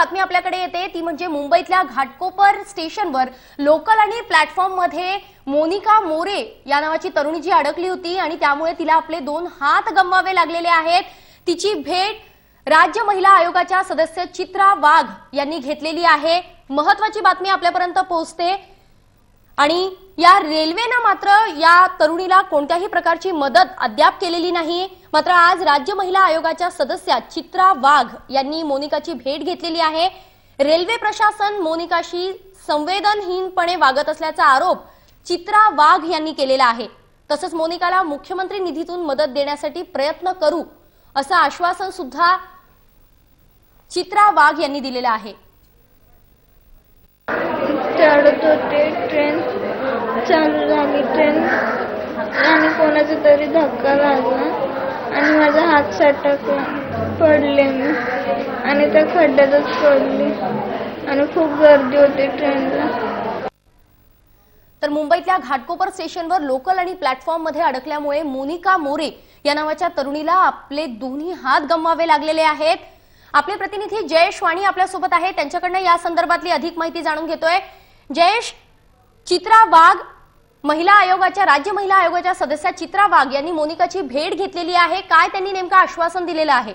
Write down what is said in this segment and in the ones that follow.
बातमी आपल्याकडे येते. ती म्हणजे मुंबईतल्या घाटकोपर स्टेशनवर लोकल आणि प्लॅटफॉर्ममध्ये मोनिका मोरे या नावाची तरुणी जी अडकली होती आणि त्यामुळे तिला आपले दोन हात गमवावे लागलेले आहेत. तिची भेट राज्य महिला आयोगाच्या सदस्य चित्रा वाघ यांनी घेतलेली आहे. महत्वाची बातमी आपल्यापर्यंत पोहोचते. आणि या रेल्वेनं मात्र या तरुणीला कोणत्याही प्रकारची मदत अद्याप केलेली नाही. मात्र आज राज्य महिला आयोगाच्या सदस्या चित्रा वाघ यांनी मोनिकाची भेट घेतलेली आहे. रेल्वे प्रशासन मोनिकाशी संवेदनहीनपणे वागत असल्याचा आरोप चित्रा वाघ यांनी केलेला आहे. तसंच मोनिकाला मुख्यमंत्री निधीतून मदत देण्यासाठी प्रयत्न करू असं आश्वासन सुद्धा चित्रा वाघ यांनी दिलेलं आहे. चढत होते ट्रेन चालू झाली ट्रेन आणि कोणाचा तरी धक्का लागला. आणि माझा हात सटकला. पडले मी. आणि त्या खड्ड्यातच पडली. आणि खूप गर्दी होती ट्रेनला तर मुंबईतल्या घाटकोपर स्टेशनवर लोकल आणि प्लॅटफॉर्ममध्ये अडकल्यामुळे मोनिका मोरे या नावाच्या तरुणीला आपले दोन्ही हात गमवावे लागलेले आहेत. आपले प्रतिनिधी जयेश वाणी आपल्यासोबत आहे त्यांच्याकडनं या संदर्भातली अधिक माहिती जाणून घेतोय. जयेश चित्रा वाघ महिला आयोगाच्या राज्य महिला आयोगाच्या सदस्या चित्रा वाघ यांनी मोनिकाची भेट घेतलेली आहे. काय त्यांनी नेमकं आश्वासन दिलेलं आहे?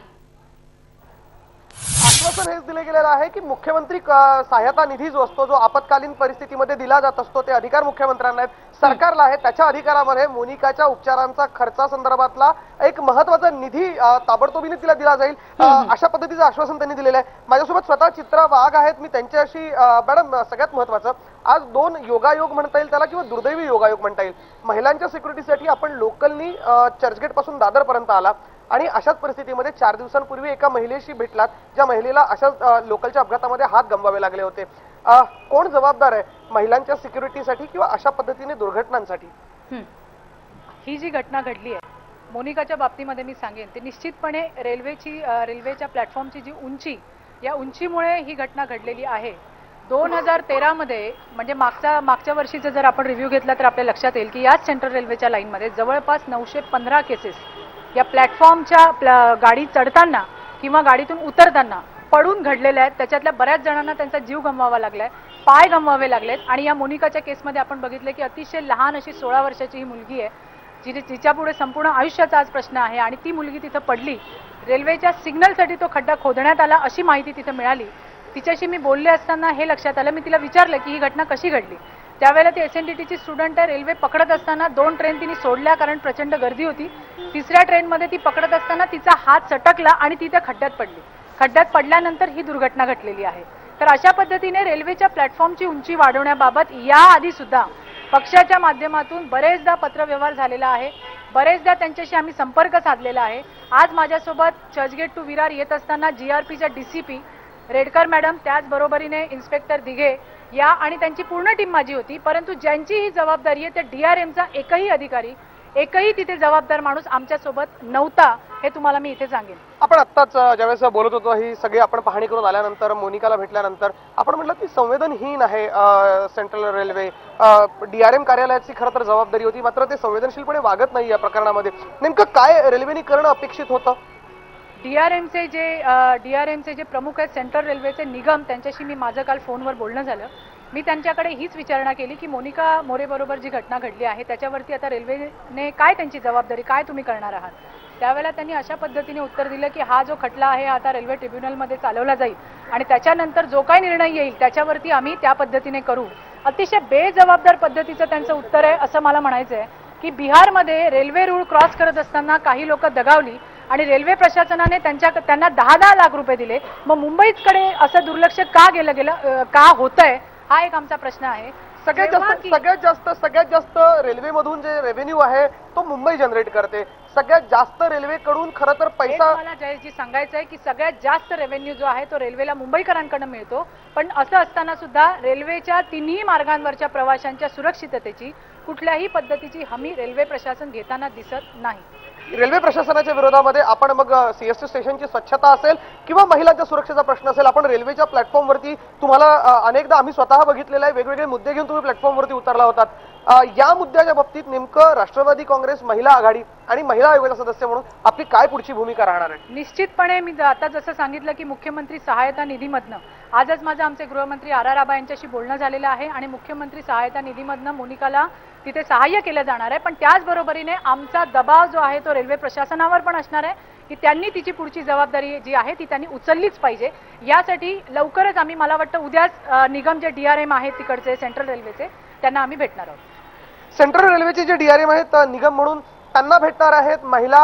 आश्वासन हेच दिले गेलेलं आहे की मुख्यमंत्री सहायता निधी जो असतो जो आपत्कालीन परिस्थितीमध्ये दिला जात असतो ते अधिकार मुख्यमंत्र्यांना आहेत. सरकारला आहे. त्याच्या अधिकारामध्ये मोनिकाच्या उपचारांचा खर्चासंदर्भातला एक महत्त्वाचा निधी ताबडतोबीने तिला दिला जाईल. अशा पद्धतीचं आश्वासन त्यांनी दिलेलं आहे. माझ्यासोबत स्वतः चित्रा वाघ आहेत. मी त्यांच्याशी मॅडम सगळ्यात महत्वाचं आज दोन योगायोग म्हणता येईल त्याला किंवा दुर्दैवी योगायोग म्हणता येईल. महिलांच्या सिक्युरिटीसाठी आपण लोकलनी चर्चगेटपासून दादर पर्यंत आला. आणि अशाच परिस्थितीमध्ये चार दिवसांपूर्वी एका महिलेशी भेटलात ज्या महिलेला अशाच लोकलच्या अपघातामध्ये हात गमवावे लागले होते. कोण जबाबदार आहे? महिलांच्या सिक्युरिटीसाठी किंवा अशा पद्धतीने दुर्घटनांसाठी? ही. जी घटना घडली आहे मोनिकाच्या बाबतीमध्ये मी सांगेन. ते निश्चितपणे रेल्वेची रेल्वेच्या प्लॅटफॉर्मची जी उंची या उंचीमुळे ही घटना घडलेली आहे. दोन हजार तेरामध्ये म्हणजे मागच्या मागच्या वर्षीचा जर आपण रिव्ह्यू घेतला तर आपल्या लक्षात येईल की याच सेंट्रल रेल्वेच्या लाईनमध्ये जवळपास नऊशे पंधरा केसेस या प्लॅटफॉर्मच्या प्ल- गाडी चढताना किंवा गाडीतून उतरताना पडून घडलेल्या आहेत. त्याच्यातल्या बऱ्याच जणांना त्यांचा जीव गमवावा लागलाय पाय गमवावे लागलेत. आणि या मोनिकाच्या केसमध्ये आपण बघितलं की अतिशय लहान अशी सोळा वर्षाची ही मुलगी आहे जिने तिच्या पुढे संपूर्ण आयुष्याचा आज प्रश्न आहे. आणि ती मुलगी तिथं पडली. रेल्वेच्या सिग्नलसाठी तो खड्डा खोदण्यात आला अशी माहिती तिथं मिळाली. तिच्याशी मी बोलले असताना हे लक्षात आलं. मी तिला विचारलं की ही घटना कशी घडली? त्यावेळेला ती एस एन डी टीची स्टुडंट आहे रेल्वे पकडत असताना दोन ट्रेन तिने सोडल्या कारण प्रचंड गर्दी होती. तिसऱ्या ट्रेनमध्ये ती पकडत असताना तिचा हात सटकला आणि ती त्या खड्ड्यात पडली. खड्ड्यात पडल्यानंतर ही दुर्घटना घडलेली आहे. तर अशा पद्धतीने रेल्वेच्या प्लॅटफॉर्मची उंची वाढवण्याबाबत याआधी सुद्धा पक्षाच्या माध्यमातून बरेचदा पत्रव्यवहार झालेला आहे. बरेचदा त्यांच्याशी आम्ही संपर्क साधलेला आहे. आज माझ्यासोबत चर्चगेट टू विरार येत असताना जी आर पीच्या D C P Redkar madam त्याचबरोबरीने इन्स्पेक्टर दिघे या आणि त्यांची पूर्ण टीम माझी होती परंतु ज्यांची ही जबाबदारी आहे त्या डी आर एमचा एकही अधिकारी एकही तिथे जबाबदार माणूस आमच्यासोबत नव्हता हे तुम्हाला मी इथे सांगेन. आपण आत्ताच ज्यावेळेस बोलत होतो ही सगळी आपण पाहणी करून आल्यानंतर मोनिकाला भेटल्यानंतर आपण म्हटलं की संवेदनहीन आहे सेंट्रल रेल्वे. डीआरएम कार्यालयाची खरं तर जबाबदारी होती मात्र ते संवेदनशीलपणे वागत नाही या प्रकरणामध्ये. नेमकं काय रेल्वेने करणं अपेक्षित होतं? डीआरएमचे जे डीआरएमचे जे प्रमुख आहेत सेंट्रल रेल्वेचे निगम त्यांच्याशी मी माझं काल फोनवर बोलणं झालं. मी त्यांच्याकडे हीच विचारणा केली की मोनिका मोरेबरोबर जी घटना घडली आहे त्याच्यावरती आता रेल्वेने काय त्यांची जबाबदारी काय तुम्ही करणार आहात? त्यावेळेला त्यांनी अशा पद्धतीने उत्तर दिलं की हा जो खटला आहे आता रेल्वे ट्रिब्युनलमध्ये चालवला जाईल आणि त्याच्यानंतर जो काही निर्णय येईल त्याच्यावरती आम्ही त्या पद्धतीने करू. अतिशय बेजबाबदार पद्धतीचं त्यांचं उत्तर आहे असं मला म्हणायचं आहे की बिहारमध्ये रेल्वे रूळ क्रॉस करत असताना काही लोक दगावली आणि रेल्वे प्रशासनाने त्यांच्या त्यांना दहा दहा लाख रुपये दिले. मग मुंबईकडे असं दुर्लक्ष का गेलं गेलं का होतंय? हा एक आमचा प्रश्न आहे. सगळ्यात जास्त सगळ्यात जास्त सगळ्यात जास्त रेल्वेमधून जे रेव्हेन्यू आहे तो मुंबई जनरेट करते. सगळ्यात जास्त रेल्वेकडून खरं तर पैसा मला जयजी सांगायचं आहे की सगळ्यात जास्त रेव्हेन्यू जो आहे तो रेल्वेला मुंबईकरांकडून मिळतो. पण असं असताना सुद्धा रेल्वेच्या तिन्ही मार्गांवरच्या प्रवाशांच्या सुरक्षिततेची कुठल्याही पद्धतीची हमी रेल्वे प्रशासन घेताना दिसत नाही. रेल्वे प्रशासनाच्या विरोधामध्ये आपण मग सीएसटी स्टेशनची स्वच्छता असेल किंवा महिलांच्या सुरक्षेचा प्रश्न असेल आपण रेल्वेच्या प्लॅटफॉर्मवरती तुम्हाला अनेकदा आम्ही स्वतः बघितलेलं आहे वेगवेगळे मुद्दे घेऊन तुम्ही प्लॅटफॉर्मवरती उतरला होतात. या मुद्द्याच्या बाबतीत नेमकं राष्ट्रवादी काँग्रेस महिला आघाडी आणि महिला आयोगाचा सदस्य म्हणून आपली काय पुढची भूमिका राहणार आहे? निश्चितपणे मी आता जसं सांगितलं की मुख्यमंत्री सहायता निधीमधनं आजच माझं आमचे गृहमंत्री आर आर आबा यांच्याशी बोलणं झालेलं आहे आणि मुख्यमंत्री सहायता निधीमधनं मोनिकाला तिथे सहाय्य केलं जाणार आहे. पण त्याचबरोबरीने आमचा दबाव जो आहे तो रेल्वे प्रशासनावर पण असणार आहे की त्यांनी तिची पुढची जबाबदारी जी आहे ती त्यांनी उचललीच पाहिजे. यासाठी लवकरच आम्ही मला वाटतं उद्याच निगम जे डी आर एम आहेत तिकडचे सेंट्रल रेल्वेचे त्यांना आम्ही भेटणार आहोत. सेंट्रल रेल्वेचे जे डीआरएम आहेत निगम म्हणून त्यांना भेटणार आहेत महिला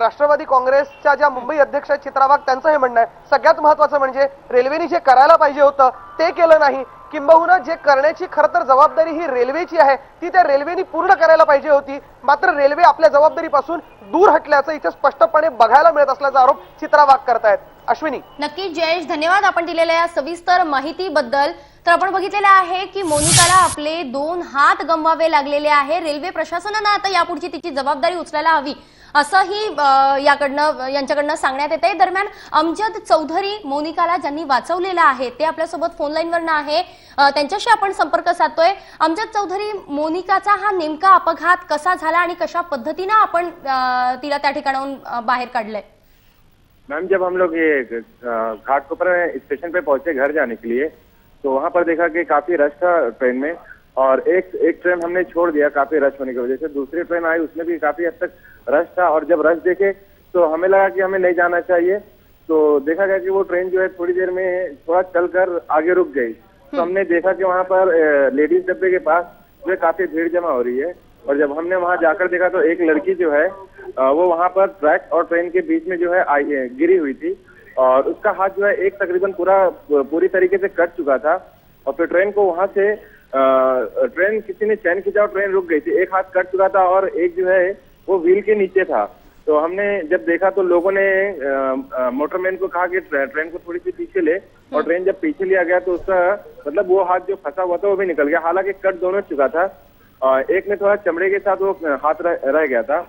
राष्ट्रवादी काँग्रेसच्या ज्या मुंबई अध्यक्ष आहेत चित्रा वाघ त्यांचं हे म्हणणं आहे. सगळ्यात महत्वाचं म्हणजे रेल्वेने जे करायला पाहिजे होतं ते केलं नाही. किंबहुना जे करण्याची खरं तर जबाबदारी ही रेल्वेची आहे ती त्या रेल्वेने पूर्ण करायला पाहिजे होती. मात्र रेल्वे आपल्या जबाबदारीपासून दूर हटल्याचं इथे स्पष्टपणे बघायला मिळत असल्याचा आरोप चित्रा वाघ करतायत. अश्विनी. नक्की जयेश धन्यवाद. आपण दिलेल्या या सविस्तर माहितीबद्दल तर आपण बघितलेलं आहे की मोनिकाला आपले दोन हात गमवावे लागलेले आहे. रेल्वे प्रशासनानं आता यापुढची तिची जबाबदारी उचलायला हवी असंही याकडनं यांच्याकडनं सांगण्यात येते दरम्यान अमजद चौधरी मोनिकाला ज्यांनी वाचवलेलं आहे ते आपल्यासोबत फोन लाईनवरनं आहे. त्यांच्याशी आपण संपर्क साधतोय. अमजद चौधरी मोनिकाचा हा नेमका अपघात कसा झाला आणि कशा पद्धतीनं आपण तिला त्या ठिकाणाहून बाहेर काढलंय? मैम जब हम लोग ये घाट के ऊपर स्टेशन पे पहुंचे घर जाने के लिए तो वहाँ पर देखा कि काफ़ी रश था ट्रेन में और एक एक ट्रेन हमने छोड़ दिया काफ़ी रश होने की वजह से। दूसरी ट्रेन आई उसमें भी काफ़ी हद तक रश था और जब रश देखे तो हमें लगा कि हमें नहीं जाना चाहिए। तो देखा गया कि वो ट्रेन जो है थोड़ी देर में थोड़ा चलकर आगे रुक गई। तो हमने देखा कि वहाँ पर लेडीज़ डब्बे के पास जो है काफ़ी भीड़ जमा हो रही है। और जब हमने वहाँ जाकर देखा तो एक लड़की जो है वो वहाँ पर ट्रैक और ट्रेन के बीच में जो है आई गिरी हुई थी। और उसका हाथ जो है एक तकरीबन पूरा पूरी तरीके से कट चुका था। और फिर ट्रेन को वहाँ से ट्रेन किसी ने चैन खींचा और ट्रेन रुक गई थी। एक हाथ कट चुका था और एक जो है वो व्हील के नीचे था। तो हमने जब देखा तो लोगों ने मोटरमैन को कहा कि ट्रेन को थोड़ी सी पीछे ले। और ट्रेन जब पीछे लिया गया तो उसका मतलब वो हाथ जो फंसा हुआ था वो भी निकल गया। हालाँकि कट दोनों चुका था। और एक में थोड़ा चमड़े के साथ वो हाथ रह, रह गया था।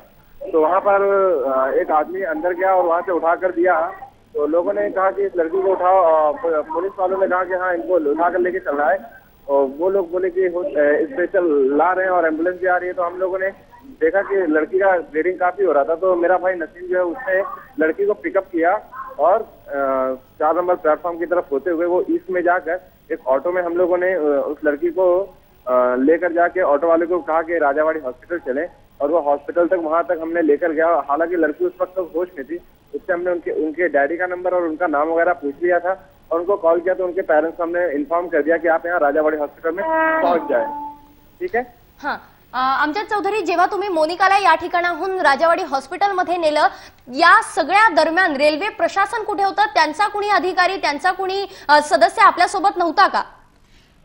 तो वहाँ पर एक आदमी अंदर गया और वहाँ से उठा कर दिया। तो लोगों ने कहा कि इस लड़की को उठाओ पुलिस वालों ने कहा कि हाँ इनको उठा कर लेके चल रहा है। और वो लोग बोले कि स्पेशल ला रहे हैं और एंबुलेंस भी आ रही है। तो हम लोगों ने देखा कि लड़की का ब्लीडिंग काफ़ी हो रहा था। तो मेरा भाई नसीम जो है, उसने लड़की को पिकअप किया और चार नंबर प्लेटफॉर्म की तरफ़ होते हुए वो ईस्ट में जाकर एक ऑटो में हम लोगों ने उस लड़की को लेकर जाके ऑटो वाले को कहा कि राजावाड़ी हॉस्पिटल चले। और वो हॉस्पिटल तक वहाँ तक हमने लेकर गया। हालाँकि लड़की उस वक्त तक होश में थी उससे हमने उनके उनके डैडी का नंबर और उनका नाम वगैरह पूछ लिया था और उनको कॉल किया तो उनके पेरेंट्स हमने इन्फॉर्म कर दिया कि आप यहाँ राजावाड़ी हॉस्पिटल में पहुंच जाए। ठीक है? हा। अमजद चौधरी जेव्हा तुम्ही मोनिकाला या ठिकाणाहून राजावाडी हॉस्पिटलमध्ये नेलं या सगळ्या दरम्यान रेल्वे प्रशासन कुठे होतं? त्यांचा कुणी अधिकारी त्यांचा कुणी सदस्य आपल्यासोबत नव्हता का?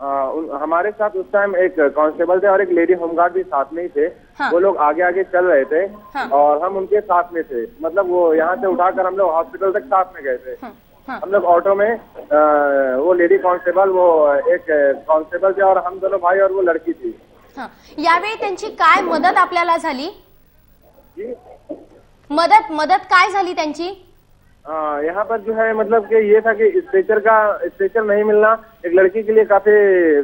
हमारे साथ उस टाइम एक कांस्टेबल थे और एक लेडी होमगार्ड भी साथ में ही थे हाँ। वो लोग आगे आगे चल रहे थे हाँ। और हम उनके साथ में थे मतलब वो यहाँ से उठाकर हम लोग हॉस्पिटल तक साथ में गए थे हं, हं. हम लोग ऑटो में वो लेडी कांस्टेबल वो एक कांस्टेबल थे और हम दोनों भाई और वो लड़की थी हं. यावेळी त्यांची काय मदत आपल्याला झाली मदत मदत काय झाली त्यांची यहाँ पर जो है मतलब कि ये था कि स्ट्रेचर का स्ट्रेचर नहीं मिलना एक लड़की के लिए काफ़ी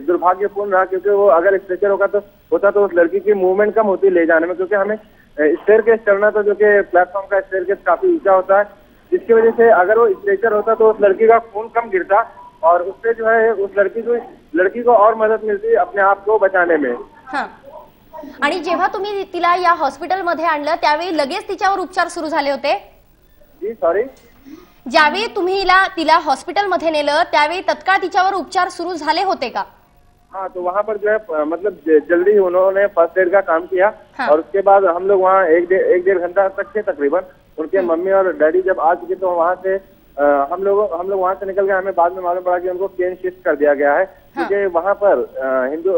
दुर्भाग्यपूर्ण रहा क्योंकि वो अगर स्ट्रेचर होगा तो होता तो उस लड़की की मूवमेंट कम होती ले जाने में क्योंकि हमें स्टेयर केस चढ़ना था जो कि प्लेटफॉर्म का स्टेयर केस काफ़ी ऊँचा होता है। जिसकी वजह से अगर वो स्ट्रेचर होता तो उस लड़की का खून कम गिरता और उससे जो है उस लड़की को लड़की को और मदद मिलती अपने आप को बचाने में। हं. आणि जेव्हा तुम्ही तिला या हॉस्पिटलमध्ये आणलं त्यावेळी लगेच तिच्यावर उपचार सुरू झाले होते? जी सॉरी ज्यावेळी तुम्ही हिला तिला हॉस्पिटलमध्ये नेलं त्यावेळी तत्काळ तिच्यावर उपचार सुरू झाले होते का हाँ तो वहाँ पर जो है मतलब जल्दी ही उन्होंने फ़र्स्ट एड का काम किया हाँ। और उसके बाद हम लोग वहाँ एक डेढ़ एक डेढ़ घंटा तक थे तकरीबन उनके मम्मी और डैडी जब आ चुके तो वहाँ से अ, हम लोग हम लोग वहाँ से निकल गए हमें बाद में मालूम पड़ा कि उनको केन शिफ्ट कर दिया गया है क्योंकि हाँ। वहाँ पर हिंदू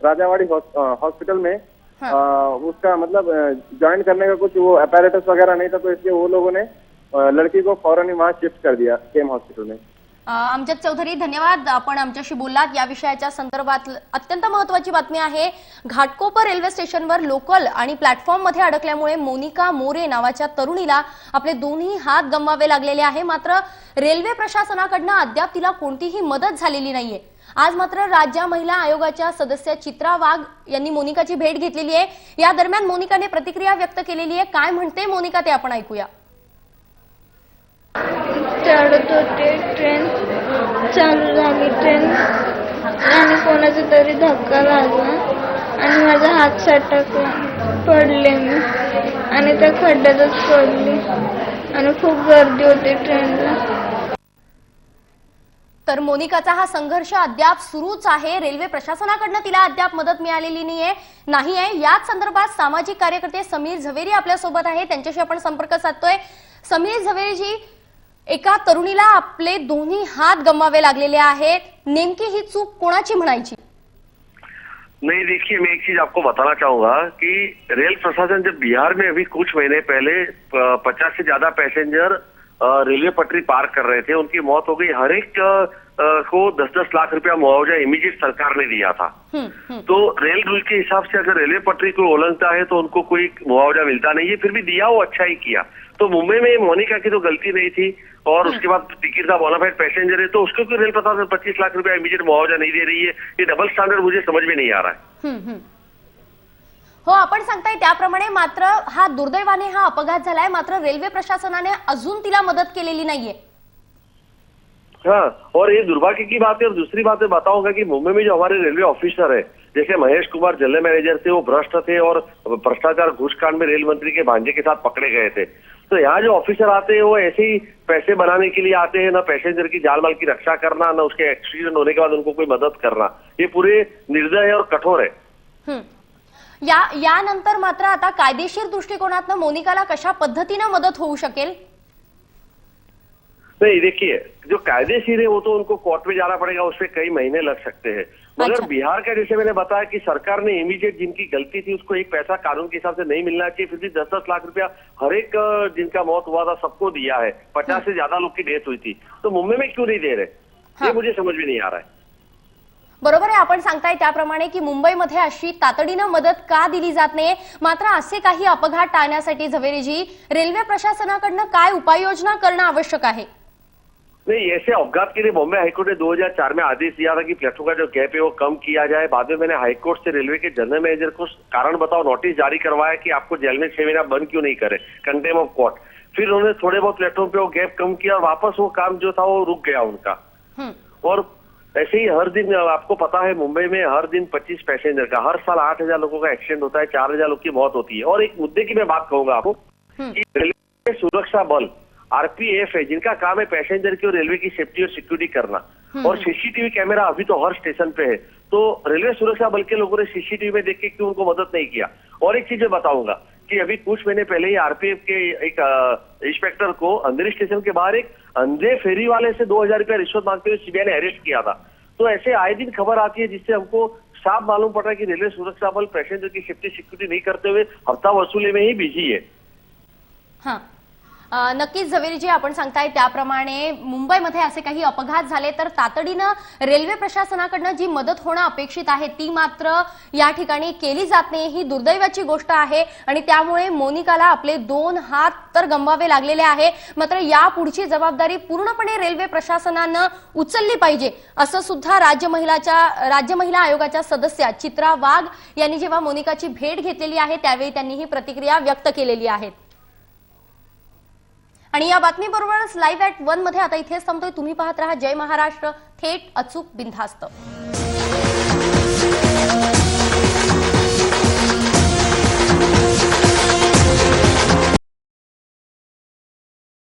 राजावाड़ी हॉस्पिटल में हाँ। अ, उसका मतलब ज्वाइन करने का कुछ वो अपैरेटस वगैरह नहीं था तो इसलिए वो लोगों ने लड़की को फौरन ही वहाँ शिफ्ट कर दिया केम हॉस्पिटल में। अमजद चौधरी धन्यवाद. आपण आमच्याशी बोललात. या विषयाच्या संदर्भात अत्यंत महत्वाची बातमी आहे. घाटकोपर रेल्वे स्टेशनवर लोकल आणि प्लॅटफॉर्ममध्ये अडकल्यामुळे मोनिका मोरे नावाच्या तरुणीला आपले दोन्ही हात गमवावे लागलेले आहे. मात्र रेल्वे प्रशासनाकडनं अद्याप तिला कोणतीही मदत झालेली नाहीये. आज मात्र राज्य महिला आयोगाच्या सदस्य चित्रा वाघ यांनी मोनिकाची भेट घेतलेली आहे. या दरम्यान मोनिकाने प्रतिक्रिया व्यक्त केलेली आहे. काय म्हणते मोनिका ते आपण ऐकूया. चढत होते ट्रेन चालू झाली. ट्रेन आणि कोणाचा तरी धक्का लागला. आणि माझा हात सटकला पडले मी. आणि त्या खड्ड्यातच पडले. आणि खूप गर्दी होती ट्रेनला तर मोनिकाचा हा संघर्ष अद्याप सुरूच आहे. रेल्वे प्रशासनाकडनं तिला अद्याप मदत मिळालेली नाहीये. नाही आहे याच संदर्भात सामाजिक कार्यकर्ते समीर झवेरी आपल्यासोबत आहे त्यांच्याशी आपण संपर्क साधतोय. समीर झवेरीजी एका तरुणीला आपले दोन्ही हात गमावे लागलेले आहेत. नेमकी ही चूक कोणाची म्हणायची? नहीं देखिए मैं एक चीज आपको बताना चाहूंगा कि रेल प्रशासन जब बिहार में अभी कुछ महीने पहले पचास से ज्यादा पैसेंजर रेलवे पटरी पार कर रहे थे उनकी मौत हो गई। हर एक को दस दस लाख रुपया मुआवजा इमीडिएट सरकार ने दिया था। हम्म, हम्म, तो रेल रूल के हिसाब से अगर रेलवे पटरी को उल्लंघता है तो उनको कोई मुआवजा मिलता नहीं है फिर भी दिया वो अच्छा ही किया। तो मुंबई में मोनिका की तो गलती नहीं थी और उसके बाद टिकट का बोनाफाइड पैसेंजर है तो उसको क्यों रेल प्रशासन पच्चीस लाख रुपया इमीडिएट मुआवजा नहीं दे रही है? ये डबल स्टैंडर्ड मुझे समझ में नहीं आ रहा है। हम्म, हम्म. हो आपण सांगताय त्याप्रमाणे मात्र हा दुर्दैवाने हा अपघात झालाय. मात्र रेल्वे प्रशासनाने अजून तिला मदत केलेली नाहीये. हाँ और ये दुर्भाग्य की बात है और दूसरी बात मैं बताऊंगा कि मुंबई में जो हमारे रेलवे ऑफिसर है जैसे महेश कुमार जनरल मैनेजर थे वो भ्रष्ट थे और भ्रष्टाचार घूसकांड में रेल मंत्री के भांजे के साथ पकड़े गए थे। तो यहाँ जो ऑफिसर आते हैं वो ऐसे ही पैसे बनाने के लिए आते हैं ना पैसेंजर की जान माल की रक्षा करना ना उसके एक्सीडेंट होने के बाद उनको कोई मदद करना। ये पूरे निर्दय और कठोर है। हं. या यानंतर मात्र आता कायदेशीर दृष्टिकोनातनं मोनिकाला कशा पद्धतीनं मदत होऊ शकेल? नहीं देखिए जो कायदेशीर है वो तो उनको कोर्ट में जाना पड़ेगा उसमें कई महीने लग सकते हैं। मगर अच्छा। बिहार का जैसे मैंने बताया कि सरकार ने इमीडिएट जिनकी गलती थी उसको एक पैसा कानून के हिसाब से नहीं मिलना चाहिए फिर भी दस दस लाख रुपया हर एक जिनका मौत हुआ था सबको दिया है। पचास से ज़्यादा लोग की डेथ हुई थी। तो मुंबई में क्यों नहीं दे रहे? हाँ। ये मुझे समझ में नहीं आ रहा है। बरोबर आहे आपण सांगताय त्याप्रमाणे की मुंबईमध्ये अशी तातडीनं मदत का दिली जात नाही मात्र असे काही अपघात टाळण्यासाठी झवेरीजी रेल्वे प्रशासनाकडनं काय उपाययोजना करणं आवश्यक आहे? नहीं ऐसे अपघात के लिए बॉम्बे हाईकोर्ट ने 2004 में आदेश दिया था कि प्लेटफॉर्म का जो गैप है वो कम किया जाए. बाद में मैंने हाईकोर्ट से रेलवे के जनरल मैनेजर को कारण बताओ नोटिस जारी करवाया कि आपको जेल में छह महीना बंद क्यों नहीं करे? Contempt of court. फिर उन्होंने थोड़े बहुत प्लेटफॉर्म पे वो गैप कम किया और वापस वो काम जो था वो रुक गया उनका. और ऐसे ही हर दिन आपको पता है मुंबई में हर दिन 25 पैसेंजर का हर साल 8000 लोगों का एक्सीडेंट होता है 4000 लोग की मौत होती है। और एक मुद्दे की मैं बात कहूँगा आपको हम्म। कि रेलवे सुरक्षा बल आरपीएफ है जिनका काम है पैसेंजर की और रेलवे की सेफ्टी और सिक्योरिटी करना। और सीसीटीवी कैमरा अभी तो हर स्टेशन पे है। तो रेलवे सुरक्षा बल के लोगों ने सीसीटीवी में देख के क्यों उनको मदद नहीं किया? और एक चीज़ मैं बताऊँगा कि अभी कुछ महीने पहले ही आरपीएफ के एक इंस्पेक्टर को अंधेरी स्टेशन के बाहर एक अंधे फेरी वाले से दो हज़ार रुपया रिश्वत मांगते हुए सीबीआई ने अरेस्ट किया था। तो ऐसे आए दिन खबर आती है जिससे हमको साफ़ मालूम पड़ रहा है कि रेलवे सुरक्षा बल पैसेंजर की सेफ्टी सिक्योरिटी नहीं करते हुए हफ़्ता वसूली में ही बिज़ी है। हाँ। नक्कीच झवेरीजी आपण सांगताय त्याप्रमाणे मुंबईमध्ये असे काही अपघात झाले तर तातडीनं रेल्वे प्रशासनाकडनं जी मदत होणं अपेक्षित आहे ती मात्र या ठिकाणी केली जात नाही. ही दुर्दैवाची गोष्ट आहे आणि त्यामुळे मोनिकाला आपले दोन हात तर गमवावे लागलेले आहे. मात्र या पुढची जबाबदारी पूर्णपणे रेल्वे प्रशासनानं उचलली पाहिजे असं सुद्धा राज्य महिलाच्या राज्य महिला आयोगाच्या सदस्या चित्रा वाघ यांनी जेव्हा मोनिकाची भेट घेतलेली आहे त्यावेळी त्यांनी ही प्रतिक्रिया व्यक्त केलेली आहे. आणि या बातमीबरोबरच लाईव्ह ॲट वनमध्ये आता इथेच थांबतोय तुम्ही पाहत राहा जय महाराष्ट्र. थेट अचूक बिनधास्त.